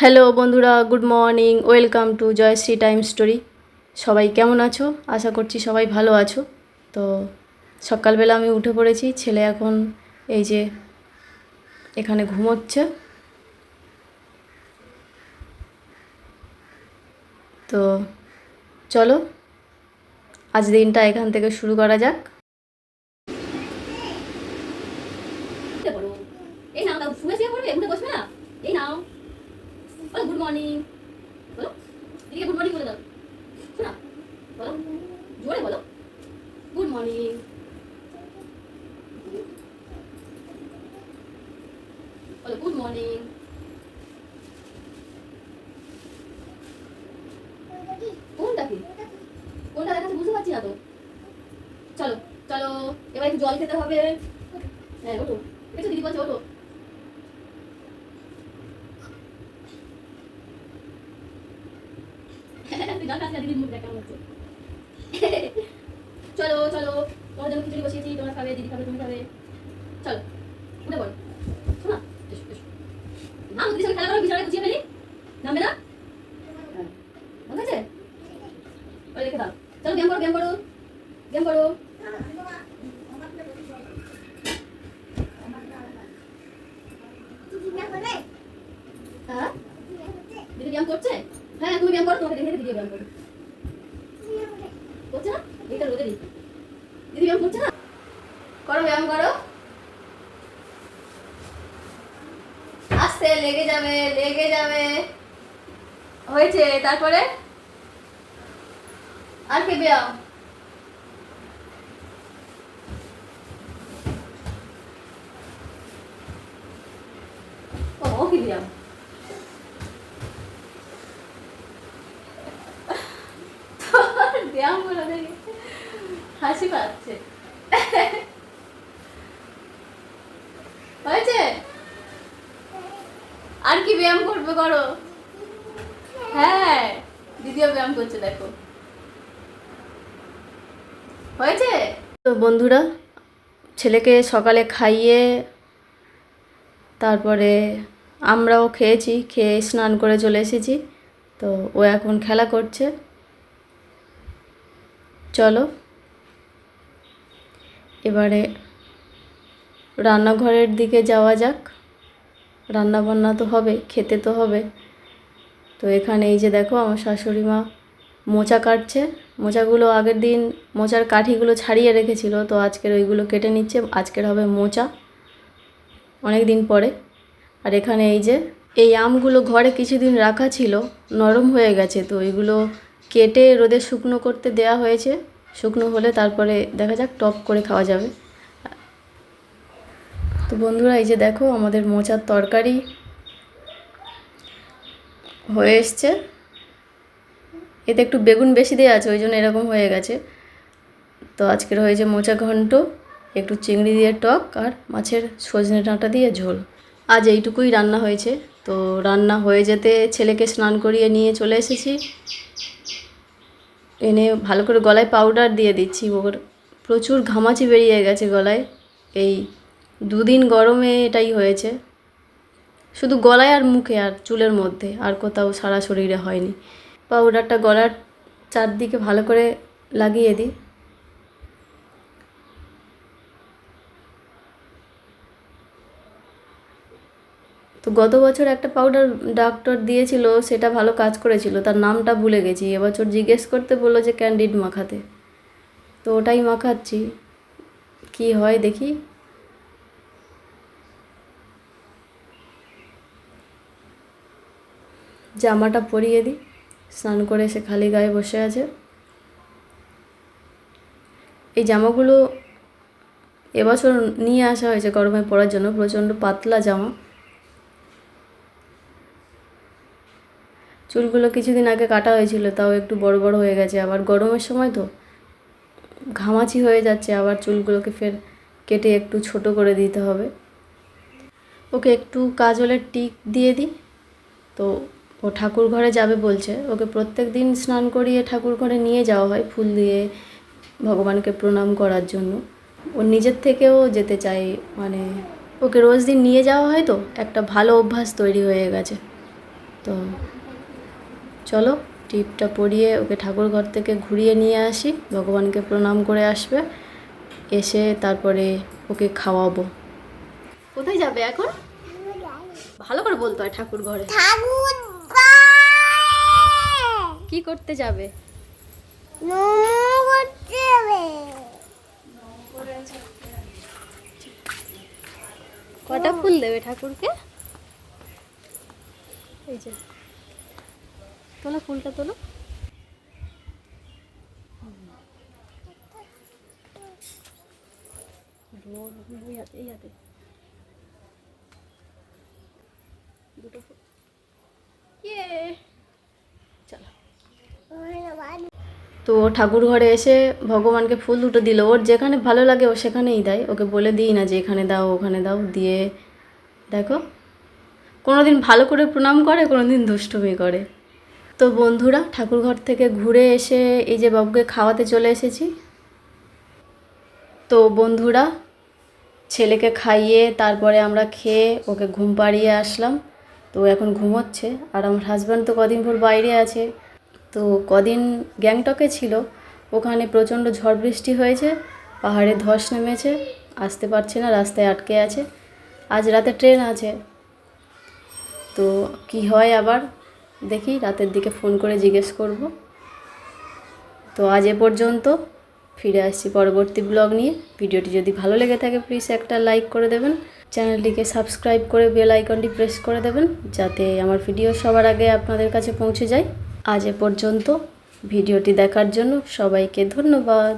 Hello বন্ধুরা good morning welcome to Joyshree time story সবাই কেমন আছো? আশা করছি সবাই ভালো আছো। তো সকালবেলা আমি উঠে পড়েছি, ছেলে এখন এই যে এখানে ঘুমোচ্ছে। তো চলো, আজ দিনটা এখান থেকে শুরু করা যাক। এই শুয়ে পড়বে বসবে না? মর্নিং বলো? দিদিকে গুড মর্নিং বলে দাও। শোনা, বলো। জোরে বলো। গুড মর্নিং বলো গুড মর্নিং কোনটা কি? কোনটা দেখাচ্ছে বুঝতে পারছি না তো। চলো চলো, এবার একটু জল খেতে হবে। হ্যাঁ ওঠো। এসো দিদি বলছে, ওঠো। চলো চলো তোমার জন্য খিচুড়ি বসিয়েছি, তোমরা খাবে, দিদি খাবে, তুমি খাবে। চলো, উঠে পড়ো। শোনা না দিদির সঙ্গে খেলা করো আছে? দাও। চলো গেম করো গেম করো। গেম হ্যাঁ? দিদি ব্যায়াম করছে? হ্যাঁ তুমি ব্যায়াম করো, তোমাকে দেখে ব্যায়াম করো। না? এটা রোদে দিদি ব্যায়াম না? করো, ব্যায়াম করো। লেগে যাবে লেগে যাবে। হয়েছে, তারপরে? আর কে ব্যায়াম? ও কি ব্যায়াম? করে দেখে হাসি পাচ্ছে। হয়েছে? আর কি ব্যায়াম করবে করো? হ্যাঁ দিদিও ব্যায়াম করছে, দেখো। হয়েছে? তো বন্ধুরা, ছেলেকে সকালে খাইয়ে, তারপরে আমরাও খেয়েছি, খেয়ে স্নান করে চলে এসেছি। তো ও এখন খেলা করছে। চলো। এবারে রান্নাঘরের দিকে যাওয়া যাক। রান্না বান্না তো হবে, খেতে তো হবে। তো এখানে এই যে দেখো, আমার শাশুড়ি মা মোচা কাটছে। মোচাগুলো আগের দিন মোচার কাঠিগুলো ছাড়িয়ে রেখেছিল, তো আজকের ওইগুলো কেটে নিচ্ছে। আজকের হবে মোচা অনেক দিন পরে। আর এখানে এই যে, এই আমগুলো ঘরে কিছুদিন রাখা ছিল, নরম হয়ে গেছে, তো এইগুলো কেটে রোদে শুকনো করতে দেয়া হয়েছে। শুকনো হলে তারপরে দেখা যাক টক করে খাওয়া যাবে। তো বন্ধুরা, এই যে দেখো, আমাদের মোচার তরকারি হয়ে এসছে। এতে একটু বেগুন বেশি দেওয়া আছে, ওই জন্য এরকম হয়ে গেছে। তো আজকের হয়েছে মোচা ঘন্ট, একটু চিংড়ি দিয়ে টক আর মাছের সজনে ডাঁটা দিয়ে ঝোল। আজ এইটুকুই রান্না হয়েছে। তো রান্না হয়ে যেতে ছেলেকে স্নান করিয়ে নিয়ে চলে এসেছি। এনে ভালো করে গলায় পাউডার দিয়ে দিচ্ছি, ওর প্রচুর ঘামাচি বেরিয়ে গেছে গলায়। এই দুদিন গরমে এটাই হয়েছে। শুধু গলায় আর মুখে আর চুলের মধ্যে, আর কোথাও সারা শরীরে হয়নি। পাউডারটা গলার চারদিকে ভালো করে লাগিয়ে দিই। তো গত বছর একটা পাউডার ডাক্তার দিয়েছিল, সেটা ভালো কাজ করেছিল, তার নামটা ভুলে গেছি। এবছর জিজ্ঞেস করতে বলল যে ক্যান্ডিড মাখাতে। তো ওটাই মাখাচ্ছি। কি হয় দেখি। জামাটা পরিয়ে দিই, স্নান করে এসে খালি গায়ে বসে আছে। এই জামাগুলো এবছর নিয়ে আসা হয়েছে গরমে পরার জন্য, প্রচণ্ড পাতলা জামা। চুলগুলো কিছুদিন আগে কাটা হয়েছিল, তাও একটু বড় বড় হয়ে গেছে। আবার গরমের সময় তো ঘামাচি হয়ে যাচ্ছে, আবার চুলগুলোকে ফের কেটে একটু ছোট করে দিতে হবে। ওকে একটু কাজলের টিক দিয়ে দিই। তো ও ঠাকুর ঘরে যাবে বলছে, ওকে প্রত্যেক দিন স্নান করিয়ে ঠাকুর ঘরে নিয়ে যাওয়া হয় ফুল দিয়ে ভগবানকে প্রণাম করার জন্য। ও নিজের থেকেও যেতে চায় মানে ওকে রোজ দিন নিয়ে যাওয়া হয় তো, একটা ভালো অভ্যাস তৈরি হয়ে গেছে। তো চলো টিপটা পরিয়ে ওকে ঠাকুর ঘর থেকে ঘুরিয়ে নিয়ে আসি। ভগবানকে প্রণাম করে আসবে। এসে তারপরে ওকে খাওয়াবো। কোথায় যাবে এখন? ভালো করে বলতো হয় ঠাকুর ঘরে কি করতে যাবে? কটা ফুল দেবে ঠাকুরকে? এই যে। তোলো, ফুলটা তোলো। তো ঠাকুর ঘরে এসে ভগবানকে ফুল দুটো দিল। ওর যেখানে ভালো লাগে ও সেখানেই দেয়। ওকে বলে দিই না যে এখানে দাও, ওখানে দাও, দিয়ে দেখো। কোনো দিন ভালো করে প্রণাম করে কোনো দিন দুষ্টুমি করে। তো বন্ধুরা ঠাকুর ঘর থেকে ঘুরে এসে এই যে বাবুকে খাওয়াতে চলে এসেছি। তো বন্ধুরা, ছেলেকে খাইয়ে তারপরে আমরা খেয়ে ওকে ঘুম পাড়িয়ে আসলাম। তো এখন ঘুমোচ্ছে আর আমার হাজব্যান্ড তো কদিন ভোর বাইরে আছে। তো কদিন গ্যাংটকে ছিল, ওখানে প্রচণ্ড ঝড় বৃষ্টি হয়েছে, পাহাড়ে ধস নেমেছে, আসতে পারছে না, রাস্তায় আটকে আছে। আজ রাতে ট্রেন আছে। তো কি হয় আবার? দেখি, রাতের দিকে ফোন করে জিজ্ঞেস করব। তো আজ এ পর্যন্ত, ফিরে আসছি পরবর্তী ব্লগ নিয়ে। ভিডিওটি যদি ভালো লেগে থাকে প্লিজ একটা লাইক করে দেবেন। চ্যানেলটিকে সাবস্ক্রাইব করে বেল আইকনটি প্রেস করে দেবেন, যাতে আমার ভিডিও সবার আগে আপনাদের কাছে পৌঁছে যায়। আজ এ পর্যন্ত, ভিডিওটি দেখার জন্য সবাইকে ধন্যবাদ।